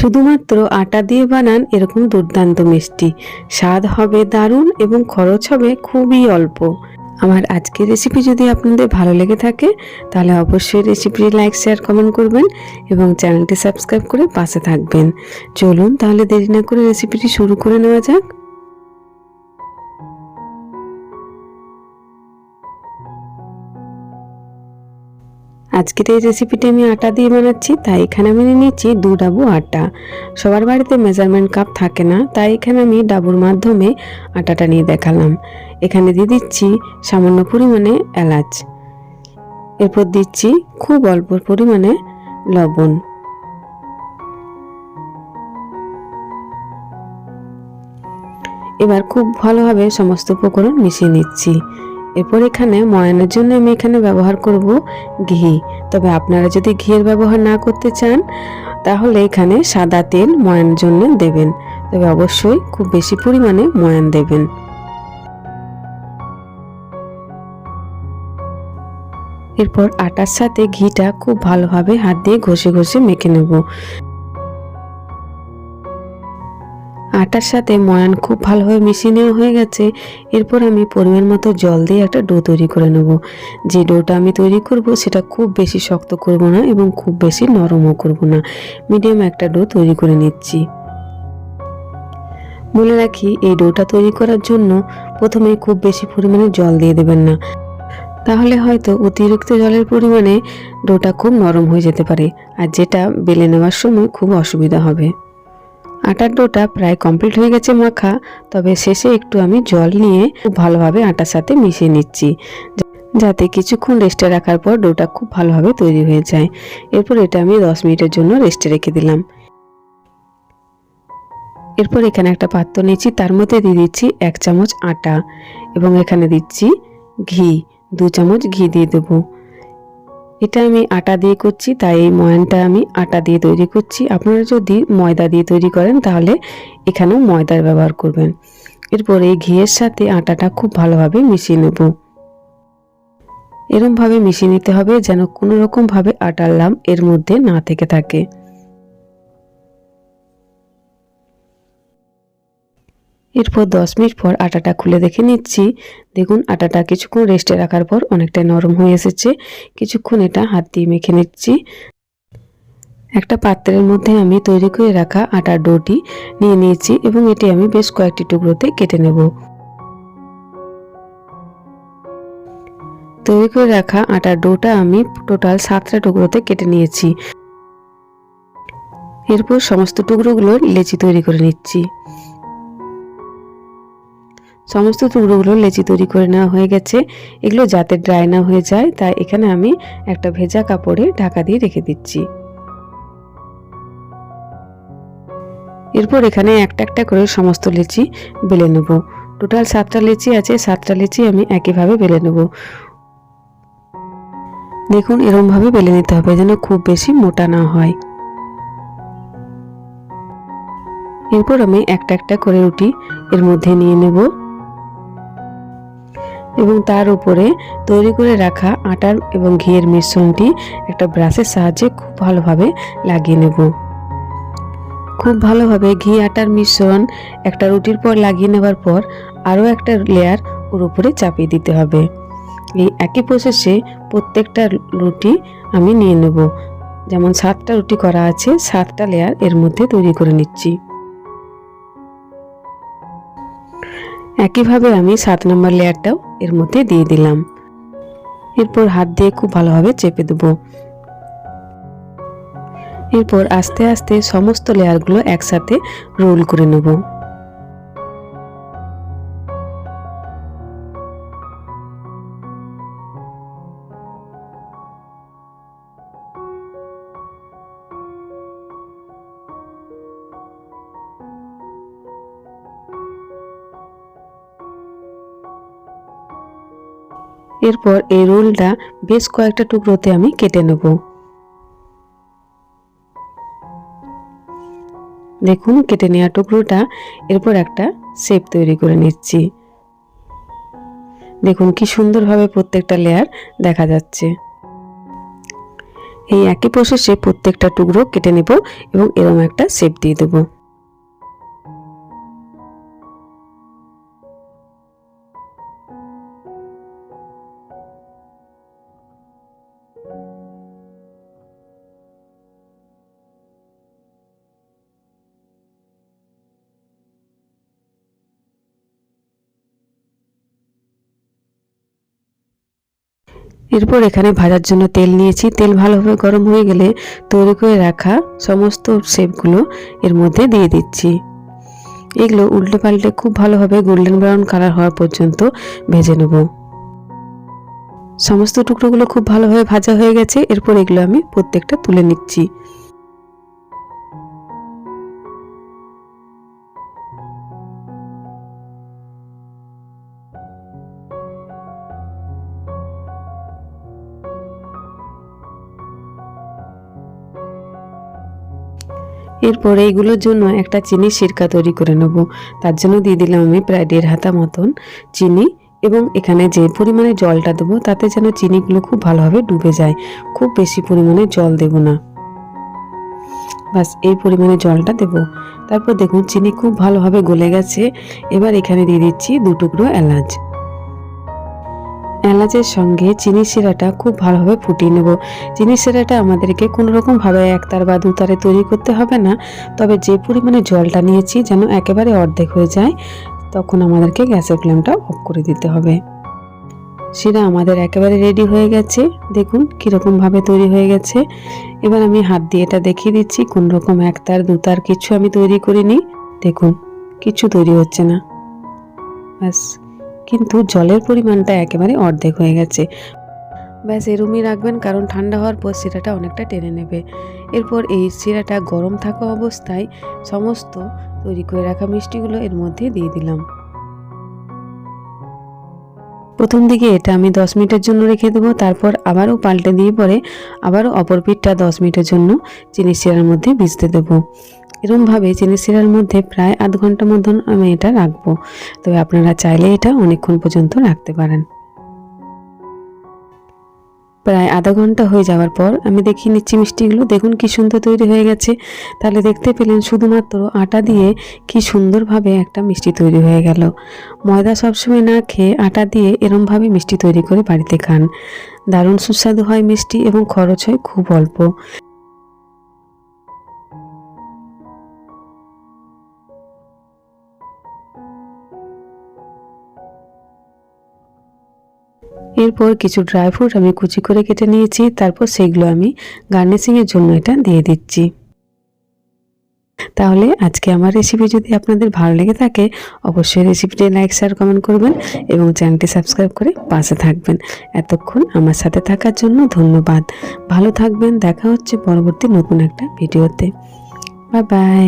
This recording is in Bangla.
শুধুমাত্র আটা দিয়ে বানান এরকম দুর্দান্ত মিষ্টি। স্বাদ হবে দারুণ এবং খরচ হবে খুবই অল্প। আমার আজকের রেসিপি যদি আপনাদের ভালো লেগে থাকে, তাহলে অবশ্যই রেসিপি লাইক শেয়ার কমেন্ট করবেন এবং চ্যানেলটি সাবস্ক্রাইব করে পাশে থাকবেন। চলুন তাহলে দেরি না করে রেসিপিটি শুরু করে নেওয়া যাক। আজকের এই রেসিপিটি আমি আটা দিয়ে বানাচ্ছি, তাই এখানে আমি নিয়ে নিচ্ছি দু ডাবু আটা। সবার বাড়িতে মেজারমেন্ট কাপ থাকে না, তাই এখানে আমি ডাবুর মাধ্যমে আটাটা নিয়ে দেখালাম। এখানে দিয়ে দিচ্ছি সামান্য পরিমাণে এলাচ। এরপর দিচ্ছি খুব অল্প পরিমাণে লবণ। এবার খুব ভালোভাবে সমস্ত উপকরণ মিশিয়ে নিচ্ছি। এরপর এখানে ময়ানের জন্য আমি এখানে ব্যবহার করব ঘি। তবে আপনারা যদি ঘিয়ের ব্যবহার না করতে চান, তাহলে এখানে সাদা তেল ময়ানের জন্য দেবেন। তবে অবশ্যই খুব বেশি পরিমাণে ময়ান দেবেন। এরপর আটার সাথে ঘিটা খুব ভালোভাবে হাত দিয়ে ঘষে ঘষে মেখে নেব। আটার সাথে ময়ান খুব ভালোভাবে মিশিয়ে নেওয়া হয়ে গেছে। এরপর আমি পরিমাণ মতো জল দিয়ে একটা ডো তৈরি করে নেব। যে ডোটা আমি তৈরি করব, সেটা খুব বেশি শক্ত করব না এবং খুব বেশি নরমও করব না। মিডিয়াম একটা ডো তৈরি করে নিচ্ছি। বলে রাখি, এই ডোটা তৈরি করার জন্য প্রথমে খুব বেশি পরিমাণে জল দিয়ে দেবেন না। তাহলে হয়তো অতিরিক্ত জলের পরিমাণে ডোটা খুব নরম হয়ে যেতে পারে। আর যেটা বেলে নেওয়ার সময় খুব অসুবিধা হবে। আটার ডোটা প্রায় কমপ্লিট হয়ে গেছে মাখা, তবে শেষে একটু আমি জল নিয়ে খুব ভালোভাবে আটার সাথে মিশিয়ে নিচ্ছি। যাতে কিছুক্ষণ রেস্টে রাখার পর ডোটা খুব ভালোভাবে তৈরি হয়ে যায়। এরপর এটা আমি দশ মিনিটের জন্য রেস্টে রেখে দিলাম। এরপর এখানে একটা পাত্র নিয়েছি, তার মধ্যে দিয়ে দিচ্ছি এক চামচ আটা এবং এখানে দিচ্ছি ঘি। দু চামচ ঘি দিয়ে দেবো। এটা আমি আটা দিয়ে করছি, তাই এই ময়ানটা আমি আটা দিয়ে তৈরি করছি। আপনারা যদি ময়দা দিয়ে তৈরি করেন, তাহলে এখানেও ময়দার ব্যবহার করবেন। এরপর এই ঘিয়ের সাথে আটাটা খুব ভালোভাবে মিশিয়ে নেব। এরমভাবে মিশিয়ে নিতে হবে, যেন কোনো রকমভাবে আটার লাম এর মধ্যে না থেকে থাকে। এরপর দশ মিনিট পর আটাটা খুলে দেখে নিচ্ছি। দেখুন, আটাটা কিছুক্ষণ রেস্টে রাখার পর অনেকটা নরম হয়ে এসেছে। কিছুক্ষণ এটা হাত দিয়ে মেখে নিচ্ছি। একটা পাত্রের মধ্যে আমি তৈরি করে রাখা আটার ডোটি নিয়ে নিয়েছি এবং এটি আমি বেশ কয়েকটি টুকরোতে কেটে নেব। তৈরি করে রাখা আটার ডোটা আমি টোটাল সাতটা টুকরোতে কেটে নিয়েছি। এরপর সমস্ত টুকরোগুলো লেচি তৈরি করে নিচ্ছি। সমস্ত টুকরোগুলো লেচি তৈরি করে নেওয়া হয়ে গেছে। এগুলো যাতে ড্রাই না হয়ে যায়, তাই এখানে আমি একটা ভেজা কাপড়ে ঢাকা দিয়ে রেখে দিচ্ছি। এরপর এখানে একটা একটা করে সমস্ত লেচি বেলে নেব। টোটাল সাতটা লেচি আছে, সাতটা লেচি আমি একইভাবে বেলে নেব। দেখুন, এরমভাবে বেলে নিতে হবে যেন খুব বেশি মোটা না হয়। এরপর আমি একটা একটা করে রুটি এর মধ্যে নিয়ে নেব। এবং তার উপরে তৈরি করে রাখা আটার এবং ঘিয়ের মিশ্রণটি একটা ব্রাশের সাহায্যে খুব ভালোভাবে লাগিয়ে নেব। খুব ভালোভাবে ঘি, আটার মিশ্রণ, একটা রুটির পর লাগিয়ে নেবার পর আরও একটা লেয়ার ওর উপরে চাপিয়ে দিতে হবে। এই একই প্রসেসে প্রত্যেকটা রুটি আমি নিয়ে নেব। যেমন সাতটা রুটি করা আছে, সাতটা লেয়ার এর মধ্যে তৈরি করে নিচ্ছি। একইভাবে আমি সাত নম্বর লেয়ারটাও এর মধ্যে দিয়ে দিলাম। এরপর হাত দিয়ে খুব ভালোভাবে চেপে দেবো। এরপর আস্তে আস্তে সমস্ত লেয়ারগুলো একসাথে রোল করে নেব। এরপর এই রোলটা বেশ কয়েকটা টুকরোতে আমি কেটে নেব। দেখুন, কেটে নেওয়া টুকরোটা এরপর একটা শেপ তৈরি করে নিচ্ছি। দেখুন, কি সুন্দরভাবে প্রত্যেকটা লেয়ার দেখা যাচ্ছে। এই একই প্রসেসে প্রত্যেকটা টুকরো কেটে নেব এবং এরকম একটা শেপ দিয়ে দেবো। এরপর এখানে ভাজার জন্য তেল নিয়েছি। তেল ভালোভাবে গরম হয়ে গেলে তৈরি করে রাখা সমস্ত শেপগুলো এর মধ্যে দিয়ে দিচ্ছি। এগুলো উল্টে পাল্টে খুব ভালোভাবে গোল্ডেন ব্রাউন কালার হওয়া পর্যন্ত ভেজে নেব। সমস্ত টুকরোগুলো খুব ভালোভাবে ভাজা হয়ে গেছে। এরপর এগুলো আমি প্রত্যেকটা তুলে নিচ্ছি। এরপর এইগুলোর জন্য একটা চিনি সিরকা তৈরি করে নেব। তার জন্য দিয়ে দিলাম আমি প্রায় দেড় হাতা মতন চিনি এবং এখানে যে পরিমাণে জলটা দেবো, তাতে যেন চিনিগুলো খুব ভালোভাবে ডুবে যায়। খুব বেশি পরিমাণে জল দেব না। বাস, এই পরিমাণে জলটা দেব। তারপর দেখুন, চিনি খুব ভালোভাবে গলে গেছে। এবার এখানে দিয়ে দিচ্ছি দু টুকরো এলাচ। এলাচের সঙ্গে চিনি শিরাটা খুব ভালোভাবে ফুটিয়ে নেব। চিনি শিরাটা আমাদেরকে কোনো রকমভাবে একতার বা দুতারে তৈরি করতে হবে না। তবে যে পরিমাণে জলটা নিয়েছি যেন একেবারে অর্ধেক হয়ে যায়, তখন আমাদেরকে গ্যাসের ফ্লেমটা অফ করে দিতে হবে। শিরা আমাদের একেবারে রেডি হয়ে গেছে। দেখুন কীরকমভাবে তৈরি হয়ে গেছে। এবার আমি হাত দিয়ে এটা দেখিয়ে দিচ্ছি কোন রকম একতার, দুতার কিছু আমি তৈরি করিনি। দেখুন, কিছু তৈরি হচ্ছে না। ব্যাস। কিন্তু জলের পরিমাণটা একেবারে অর্ধেক হয়ে গেছে। ব্যাস এরমই রাখবেন, কারণ ঠান্ডা হওয়ার পর শিরাটা অনেকটা টেনে নেবে। এরপর এই শিরাটা গরম থাকা অবস্থায় সমস্ত তৈরি করে রাখা মিষ্টিগুলো এর মধ্যে দিয়ে দিলাম। প্রথম দিকে এটা আমি দশ মিনিটের জন্য রেখে দেবো, তারপর আবারও পাল্টে দিয়ে পরে আবারও অপর পিঠটা দশ মিনিটের জন্য চিনি শিরার মধ্যে ভিজতে দেবো। এরমভাবে চিনি শিরার মধ্যে প্রায় আধ ঘণ্টা মতন আমি এটা রাখব। তবে আপনারা চাইলে এটা অনেকক্ষণ পর্যন্ত রাখতে পারেন। প্রায় আধা ঘণ্টা হয়ে যাওয়ার পর আমি দেখিয়ে নিচ্ছি মিষ্টিগুলো দেখুন কি সুন্দর তৈরি হয়ে গেছে। তাহলে দেখতে পেলেন শুধুমাত্র আটা দিয়ে কি সুন্দরভাবে একটা মিষ্টি তৈরি হয়ে গেল। ময়দা সবসময় না খেয়ে আটা দিয়ে এরমভাবে মিষ্টি তৈরি করে বাড়িতে খান। দারুণ সুস্বাদু হয় মিষ্টি এবং খরচ হয় খুব অল্প। এরপর কিছু ড্রাই ফ্রুট আমি কুচি করে কেটে নিয়েছি, তারপর সেগুলো আমি গার্নিশিংয়ের জন্য এটা দিয়ে দিচ্ছি। তাহলে আজকে আমার রেসিপি যদি আপনাদের ভালো লেগে থাকে, অবশ্যই রেসিপিটি লাইক শেয়ার কমেন্ট করবেন এবং চ্যানেলটি সাবস্ক্রাইব করে পাশে থাকবেন। এতক্ষণ আমার সাথে থাকার জন্য ধন্যবাদ। ভালো থাকবেন, দেখা হচ্ছে পরবর্তী নতুন একটা ভিডিওতে বাই বাই